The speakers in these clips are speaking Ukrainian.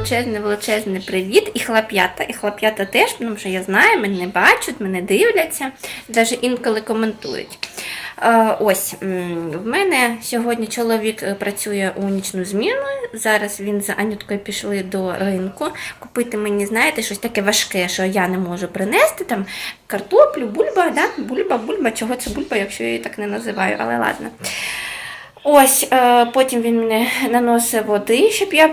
величезний, величезний привіт. І хлоп'ята, і хлоп'ята теж, тому що я знаю, мене бачать, мене дивляться, навіть інколи коментують. Е, Ось в мене сьогодні чоловік е, працює у нічну зміну. Зараз він з Анюткою пішли до ринку купити мені, знаєте, щось таке важке, що я не можу принести. Там картоплю, бульба, да? бульба, бульба. Чого це бульба, якщо я її так не називаю, але ладно. Ось е, потім він мені наносив води, щоб я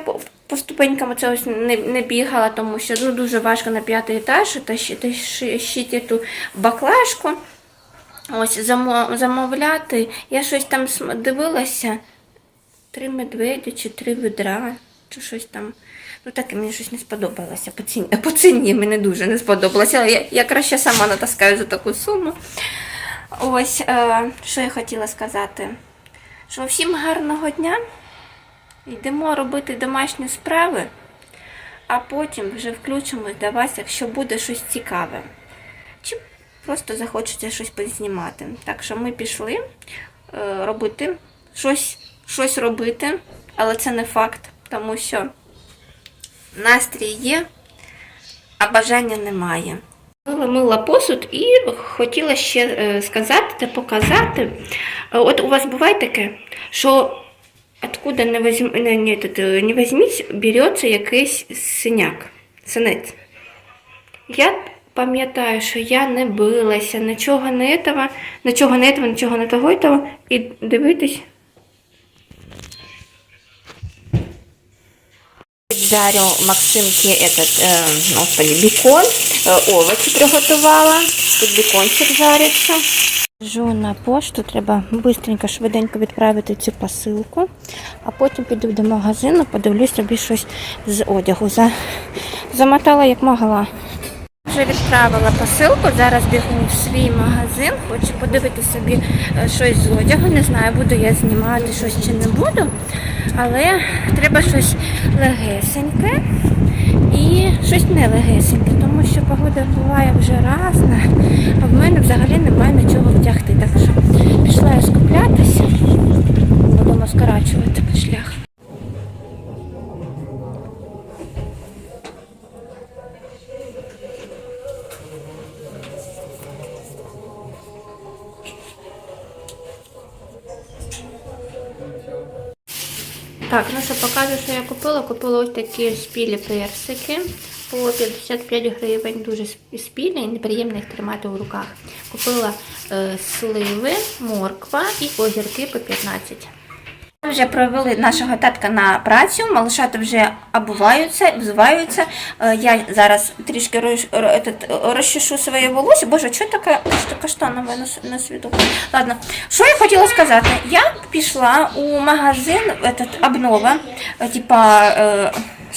по, ступенькам це не, не бігала, тому що ну, дуже важко на п'ятий етаж тащити щити ту баклажку. Ось замо- замовляти. Я щось там дивилася. Три медведі чи три відра, чи щось там. Ну таке мені щось не сподобалося. По ціні, по ціні мені дуже не сподобалося. Але я, я краще сама натаскаю за таку суму. Ось, е, що я хотіла сказати. Що всім гарного дня. Йдемо робити домашні справи, а потім вже включимось до вас, якщо буде щось цікаве. Чи просто захочеться щось познімати. Так що ми пішли е, робити щось, щось робити, але це не факт, тому що настрій є, а бажання немає. Мила посуд і хотіла ще е, сказати та показати. Е, От у вас буває таке, що откуда не, возьм, не, не, этот, е, не візьміть, береться якийсь синяк, синець. Я пам'ятаю, що я не билася, нічого не этого, нічого не этого, нічого не того і того. І дивитись. Жарю Максимки этот, э, господи, бекон, э, овочі приготувала. Тут бекончик жариться. Жу на пошту, треба швидко, швиденько відправити цю посилку, а потім піду до магазину, подивлюсь собі щось з одягу. За... Замотала як могла. Вже відправила посилку, зараз бігу в свій магазин, хочу подивитися собі е, щось з одягу. Не знаю, буду я знімати щось чи не буду. Але треба щось легесеньке і щось не легесеньке, тому що погода буває вже разна, а в мене взагалі немає на чого вдягти. Так що пішла я скуплятися, будемо скорачувати шлях. Так, ну що покажу, що я купила. Купила ось такі спілі персики по 55 гривень. Дуже спільні і неприємно їх тримати у руках. Купила е, сливи, морква і огірки по 15. Вже провели нашого татка на працю, малишата вже обуваються, взуваються. Е, Я зараз трішки роз- розчешу своє волосся. Боже, що таке каштанове на, світу? Ладно, що я хотіла сказати? Я пішла у магазин этот, обнова, е, типа.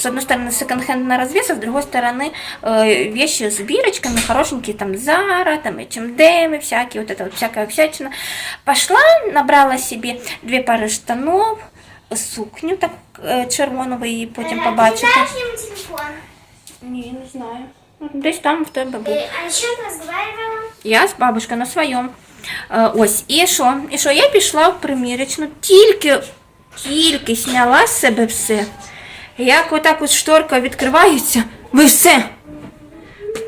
е, с одной стороны секонд-хенд на развес, а с другой стороны э, вещи с бирочками, хорошенькие, там Зара, там H&M, всякие, вот это вот всякая всячина. Пошла, набрала себе две пари штанов, сукню так е, червону, ви її потім Ты побачите. знаешь им телефон? Ні, не знаю. Ну, Десь там в тебе був. Ты о чем ты разговаривала? Я з бабушкою на своєму. Е, Ось, і що? І що? Я пішла в примірочну, тільки, тільки зняла з себе все. Як отак от шторка відкривається, ви все.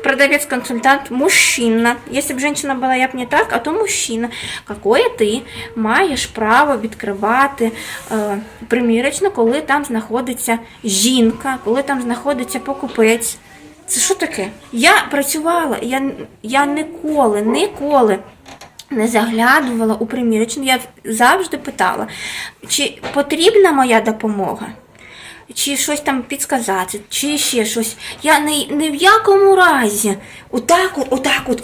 Продавець-консультант мужчина. Якщо б жінка була, я б не так, а то мужчина. Какое ти маєш право відкривати е, примірочну, коли там знаходиться жінка, коли там знаходиться покупець. Це що таке? Я працювала, я, я ніколи, ніколи не заглядувала у примірочну. Я завжди питала, чи потрібна моя допомога, чи щось там підсказати, чи ще щось. Я ні, ні в якому разі отак, от, отак, от,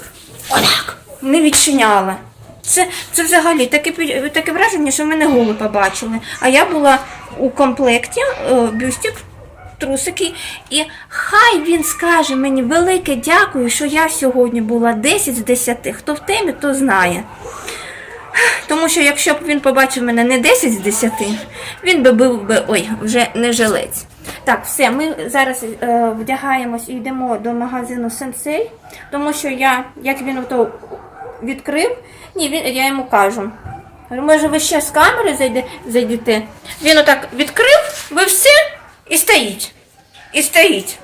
отак не відчиняла. Це, це взагалі таке, таке враження, що мене голови побачили. А я була у комплекті е, бюстик, трусики, і хай він скаже мені велике дякую, що я сьогодні була 10 з 10. Хто в темі, то знає. Тому що якщо б він побачив мене не 10 з 10, він би був би ой, вже не жилець. Так, все, ми зараз е, вдягаємось і йдемо до магазину Сенсей, тому що я, як він ото відкрив, ні, він, я йому кажу. Може, ви ще з камери зайде, зайдете? Він отак відкрив, ви все і стоїть. і стоїть.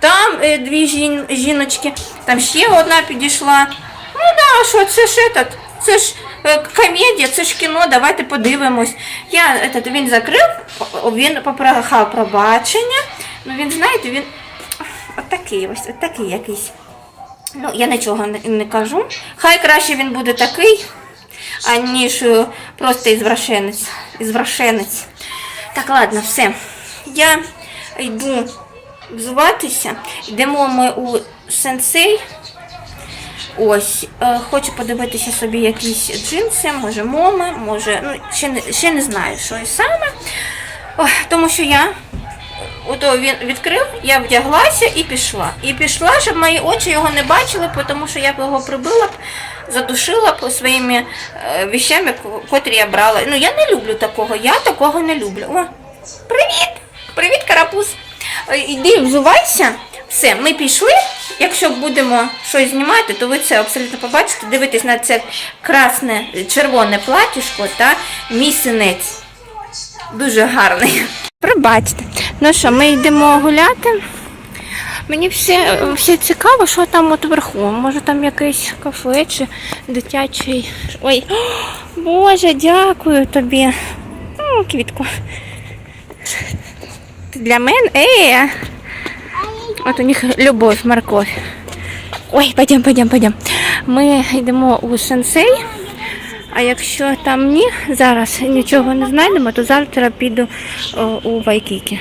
Там е, дві жін, жіночки, там ще одна підійшла. Ну да, що це ж этот, це ж е, комедія, це ж кіно, давайте подивимось. Я этот, він закрив, він попрохав пробачення. Ну він, знаєте, він отакий ось, отакий якийсь. Ну, я нічого не, не кажу. Хай краще він буде такий, аніж е, просто ізвращенець. ізвращенець. Так, ладно, все. Я йду взуватися. Йдемо ми у сенсей. Ось, е, хочу подивитися собі якісь джинси, може моми, може, ну, ще не, ще не знаю, що саме. Ой, тому що я ото він відкрив, я вдяглася і пішла. І пішла, щоб мої очі його не бачили, тому що я б його прибила б, задушила б своїми е, віщами, котрі я брала. Ну, я не люблю такого, я такого не люблю. О, привіт! Привіт, карапуз! Е, Іди взувайся. Все, ми пішли. Якщо будемо щось знімати, то ви це абсолютно побачите. Дивитесь на це красне, червоне платіжко та мій. Дуже гарний. Пробачте. Ну що, ми йдемо гуляти. Мені все, все цікаво, що там от вверху. Може там якесь кафе чи дитячий. Ой, О, Боже, дякую тобі. М, Квітку. Ти для мене? Е. От у них любов, морковь. Ой, пойдем, пойдем, пойдем. Ми йдемо у сенсей. А якщо там ні, зараз нічого не знайдемо, то завтра піду у Вайкікі.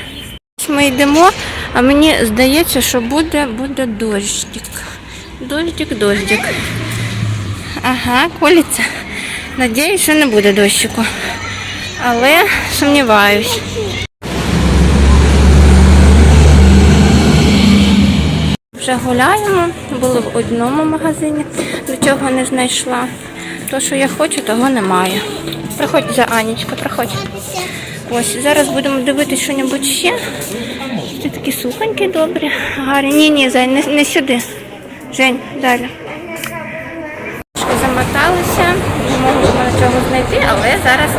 Ми йдемо, а мені здається, що буде, буде дощик. Дождик, дождик. Ага, коліться. Надіюсь, що не буде дощику. Але сумніваюсь. Вже гуляємо, були в одному магазині, нічого не знайшла. То, що я хочу, того немає. Приходь за Анічка, приходь. Ось, зараз будемо дивитися що-небудь ще. Це такі сухонькі добрі, гарні. Ні, ні, Зай, не, не сюди. Жень, далі. Замоталися, не можемо нічого знайти, але зараз,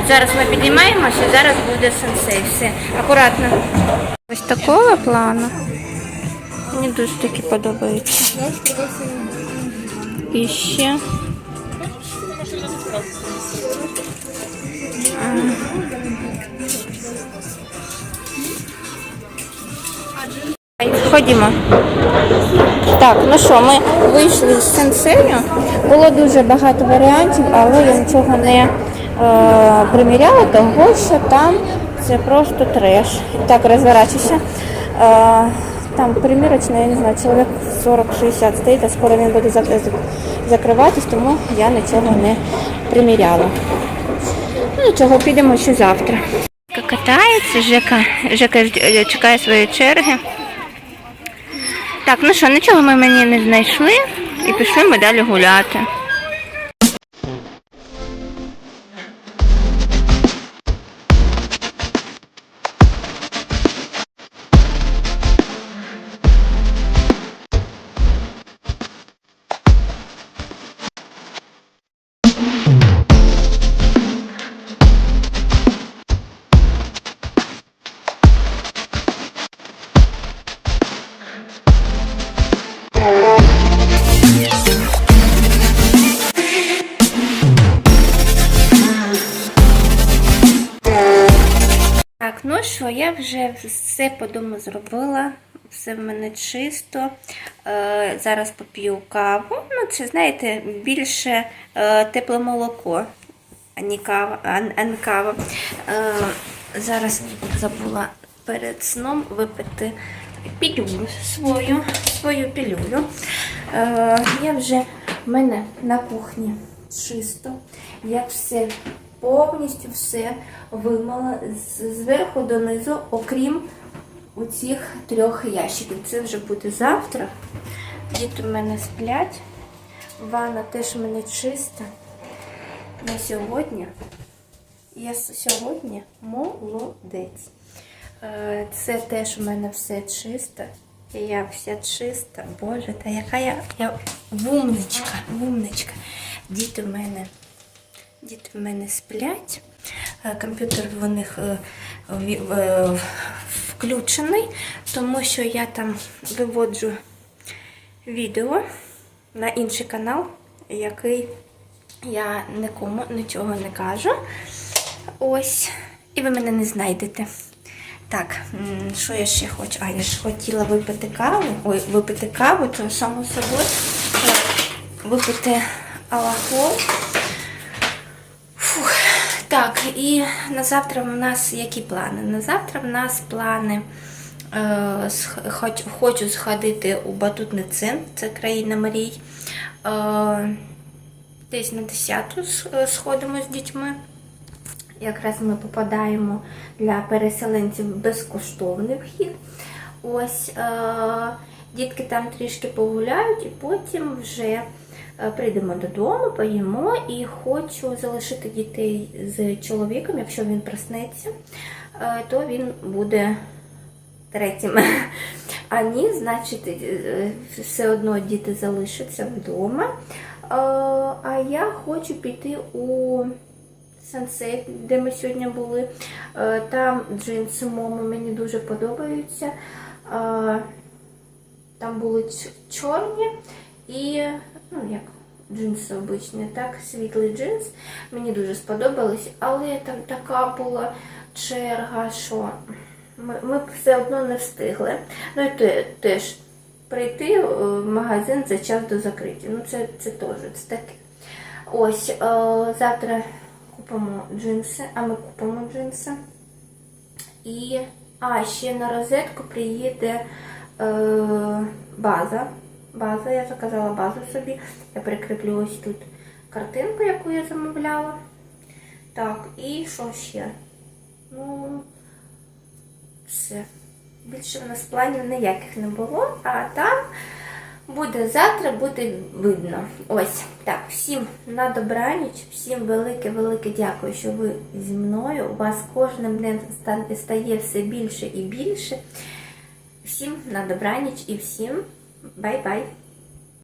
от зараз ми підіймаємося, зараз буде сенсей. Все, акуратно. Ось такого плану. Мені дуже такі подобаються. І ще. Ходімо. Так, ну що, ми вийшли з сенсею. Було дуже багато варіантів, але я нічого не е, приміряла, того що там це просто треш. Так, розворачуйся. Е, там примірочна, я не знаю, чоловік 40-60 стоїть, а скоро він буде зак- зак- закриватись, тому я нічого не приміряла. Ну нічого, підемо ще завтра. Катається, Жека, Жека чекає своєї черги. Так, ну що, нічого ми мені не знайшли і пішли ми далі гуляти. Що, я вже все по дому зробила. Все в мене чисто. Е, зараз поп'ю каву. Ну, це, знаєте, більше е, тепле молоко, а не кава. А, кава. Е, зараз забула перед сном випити пілюлю свою, свою пілюлю. Я вже в мене на кухні чисто. Я все повністю все вимила зверху донизу, окрім оцих трьох ящиків. Це вже буде завтра. Діти в мене сплять. Ванна теж в мене чиста. На сьогодні. Я сьогодні молодець. Е, Це теж у мене все чисто. Я вся чиста. Боже, та яка я, я вумничка, вумничка. Діти в мене Діти в мене сплять. Е, Комп'ютер в них е, е, включений, тому що я там виводжу відео на інший канал, який я нікому нічого не кажу. Ось. І ви мене не знайдете. Так, що я ще хочу? А, я ж хотіла випити каву. Ой, випити каву, то само собою випити алкоголь. Так, і на завтра в нас які плани? На завтра в нас плани. Е, хоч, хочу сходити у батутний центр, це країна мрій. Е, десь на 10 сходимо з дітьми. Якраз ми попадаємо для переселенців безкоштовний вхід. Ось е, дітки там трішки погуляють, і потім вже е, прийдемо додому, поїмо і хочу залишити дітей з чоловіком, якщо він проснеться, е, то він буде третім. А ні, значить, е, все одно діти залишаться вдома. Е, А я хочу піти у Сансет, де ми сьогодні були. Е, Там джинси моми мені дуже подобаються. Е, Там були чорні і, ну як, джинси обичні, так, світлий джинс. Мені дуже сподобались, але там така була черга, що ми, ми все одно не встигли. Ну і те, теж прийти е, в магазин за час до закриття. Ну це, це теж це таке. Ось, е, завтра купимо джинси, а ми купимо джинси. І, а, ще на розетку приїде е, база. База, я заказала базу собі. Я прикріплю ось тут картинку, яку я замовляла. Так, і що ще? Ну, все. Більше в нас планів ніяких не було, а там буде завтра, буде видно. Ось так. Всім на добраніч, всім велике-велике дякую, що ви зі мною. У вас кожним днем стає все більше і більше. Всім на добраніч і всім Bye-bye.